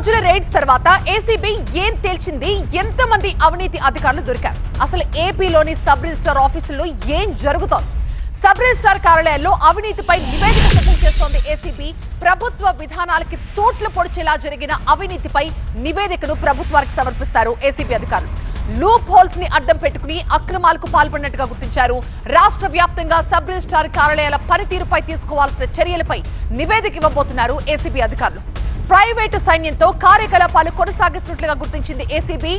రోజుల రైడ్స్ తర్వాత ఏసీబీ ఏం తేల్చింది? ఎంతమంది అవినీతి అధికారులు దొరికారు? అసలు ఏపీలోని సబ్ రిజిస్టార్ ఆఫీసుల్లో ఏం జరుగుతోంది? సబ్ రిజిస్టార్ కార్యాలయాల్లో అవినీతిపై నివేదిక సిద్ధం చేస్తోంది ఏసీబీ. ప్రభుత్వ విధానాలకి తోట్లు పొడిచేలా జరిగిన అవినీతిపై నివేదికను ప్రభుత్వానికి సమర్పిస్తారు ఏసీబీ అధికారులు. లూప్ హోల్స్ని అడ్డం పెట్టుకుని అక్రమాలకు పాల్పడినట్టుగా గుర్తించారు. రాష్ట్ర వ్యాప్తంగా సబ్ రిజిస్టార్ కార్యాలయాల పనితీరుపై తీసుకోవాల్సిన చర్యలపై నివేదిక ఇవ్వబోతున్నారు ఏసీబీ అధికారులు. ప్రైవేటు సైన్యంతో కార్యకలాపాలు కొనసాగిస్తున్నట్లుగా గుర్తించింది ఏసీబీ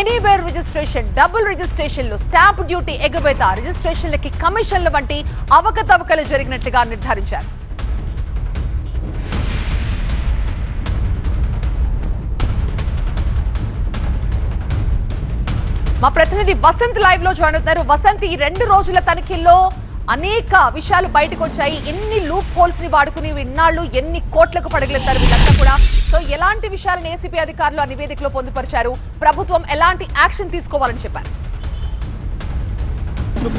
ఎనీవేర్ రిజిస్ట్రేషన్ డబుల్ రిజిస్ట్రేషన్లు స్టాంప్ డ్యూటీ ఎగవేత రిజిస్ట్రేషన్లకి కమిషన్ల వంటి అవకతవకలు జరిగినట్లుగా నిర్ధారించారు. మా ప్రతినిధి వసంత్ లైవ్లో జాయిన్ అవుతారు వసంత్ ఈ రెండు రోజుల తనిఖీల్లో అనేక విషయాలు బయటకు వచ్చాయి ఎన్ని లూప్ హోల్స్ని వాడుకుని ఇన్నాళ్ళు ఎన్ని కోట్లకు పడగలెత్తారు వీళ్ళంతా కూడా. సో ఎలాంటి విషయాలను ఏసీపీ అధికారులు ఆ నివేదికలో పొందుపరిచారు? ప్రభుత్వం ఎలాంటి యాక్షన్ తీసుకోవాలని చెప్పారు?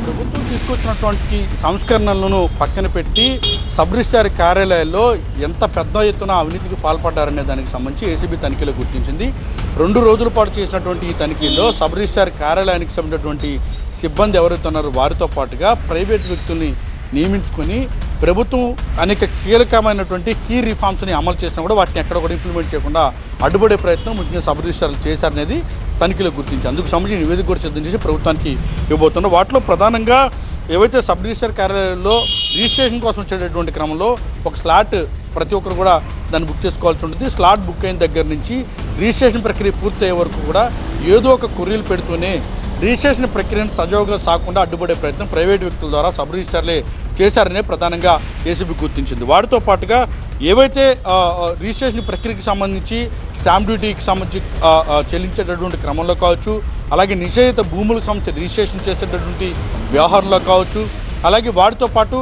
ప్రభుత్వం తీసుకొచ్చినటువంటి సంస్కరణలను పక్కన పెట్టి సబ్ రిజిస్టార్ కార్యాలయాల్లో ఎంత పెద్ద ఎత్తున అవినీతికి పాల్పడ్డారనే దానికి సంబంధించి ఏసీబీ తనిఖీలో గుర్తించింది. రెండు రోజుల పాటు చేసినటువంటి ఈ తనిఖీల్లో సబ్ రిజిస్టార్ కార్యాలయానికి సంబంధించినటువంటి సిబ్బంది ఎవరైతే ఉన్నారో వారితో పాటుగా ప్రైవేట్ వ్యక్తుల్ని నియమించుకొని ప్రభుత్వం అనేక కీలకమైనటువంటి కీ రిఫార్మ్స్ని అమలు చేసినా కూడా వాటిని ఎక్కడ కూడా ఇంప్లిమెంట్ చేయకుండా అడ్డుపడే ప్రయత్నం ముఖ్యంగా సబ్ రిజిస్టార్లు చేశారనేది తనిఖీలో గుర్తించి అందుకు సంబంధించి నివేదిక కూడా సిద్ధం చేసి ప్రభుత్వానికి ఇవ్వబోతున్నారు. వాటిలో ప్రధానంగా ఏవైతే సబ్ రిజిస్టర్ కార్యాలయంలో రిజిస్ట్రేషన్ కోసం వచ్చేటటువంటి క్రమంలో ఒక స్లాట్ ప్రతి ఒక్కరు కూడా దాన్ని బుక్ చేసుకోవాల్సి ఉంటుంది. స్లాట్ బుక్ అయిన దగ్గర నుంచి రిజిస్ట్రేషన్ ప్రక్రియ పూర్తయ్యే వరకు కూడా ఏదో ఒక కొర్రీలు పెడుతూనే రిజిస్ట్రేషన్ ప్రక్రియను సజావుగా సాకుండా అడ్డుపడే ప్రయత్నం ప్రైవేట్ వ్యక్తుల ద్వారా సబ్ రిజిస్టర్లే చేశారనే ప్రధానంగా ఏసీబీ గుర్తించింది. వాటితో పాటుగా ఏవైతే రిజిస్ట్రేషన్ ప్రక్రియకి సంబంధించి స్టాంప్ డ్యూటీకి సంబంధించి చెల్లించేటటువంటి క్రమంలో కావచ్చు అలాగే నిషేధిత భూములకు సంబంధించి రిజిస్ట్రేషన్ చేసేటటువంటి వ్యవహారంలో కావచ్చు అలాగే వాటితో పాటు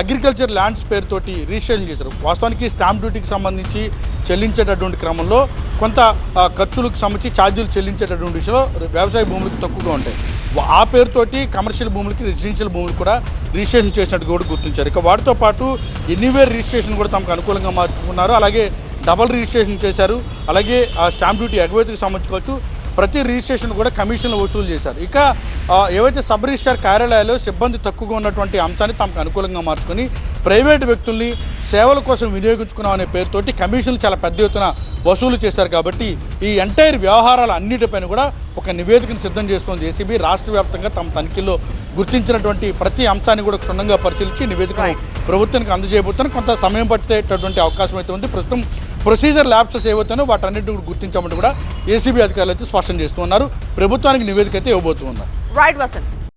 అగ్రికల్చర్ ల్యాండ్స్ పేరుతోటి రిజిస్ట్రేషన్ చేశారు. వాస్తవానికి స్టాంప్ డ్యూటీకి సంబంధించి చెల్లించేటటువంటి క్రమంలో కొంత ఖర్చులకు సంబంధించి ఛార్జీలు చెల్లించేటటువంటి విషయంలో వ్యవసాయ భూములకు తక్కువగా ఉంటాయి. ఆ పేరుతోటి కమర్షియల్ భూములకి రెసిడెన్షియల్ భూములు కూడా రిజిస్ట్రేషన్ చేసినట్టు కూడా గుర్తించారు. ఇక వాటితో పాటు ఎనీవేర్ రిజిస్ట్రేషన్ కూడా తమకు అనుకూలంగా మార్చుకున్నారు. అలాగే డబల్ రిజిస్ట్రేషన్ చేశారు. అలాగే ఆ స్టాంప్ డ్యూటీ ఎగవేతకు సంబంధించుకోవచ్చు ప్రతి రిజిస్ట్రేషన్ కూడా కమిషన్లు వసూలు చేశారు. ఇక ఏవైతే సబ్ రిజిస్టార్ కార్యాలయాల్లో సిబ్బంది తక్కువగా ఉన్నటువంటి అంశాన్ని తమకు అనుకూలంగా మార్చుకొని ప్రైవేట్ వ్యక్తుల్ని సేవల కోసం వినియోగించుకున్నాం అనే పేరుతోటి కమిషన్లు చాలా పెద్ద ఎత్తున వసూలు చేశారు కాబట్టి ఈ ఎంటైర్ వ్యవహారాల అన్నిటిపైన కూడా ఒక నివేదికను సిద్ధం చేస్తోంది ఏసీబీ. రాష్ట్ర వ్యాప్తంగా తమ తనిఖీల్లో గుర్తించినటువంటి ప్రతి అంశాన్ని కూడా క్షుణ్ణంగా పరిశీలించి నివేదికను Right. ప్రభుత్వానికి అందజేయబోతున్న. కొంత సమయం పట్టేటటువంటి అవకాశం అయితే ఉంది. ప్రస్తుతం ప్రొసీజర్ ల్యాప్సెస్ ఏవైతేనో వాటన్నిటిని కూడా గుర్తించామని కూడా ఏసీబీ అధికారులు అయితే స్పష్టం చేస్తున్నారు ప్రభుత్వానికి నివేదిక అయితే ఇవ్వబోతున్నారు రైట్ వసంత్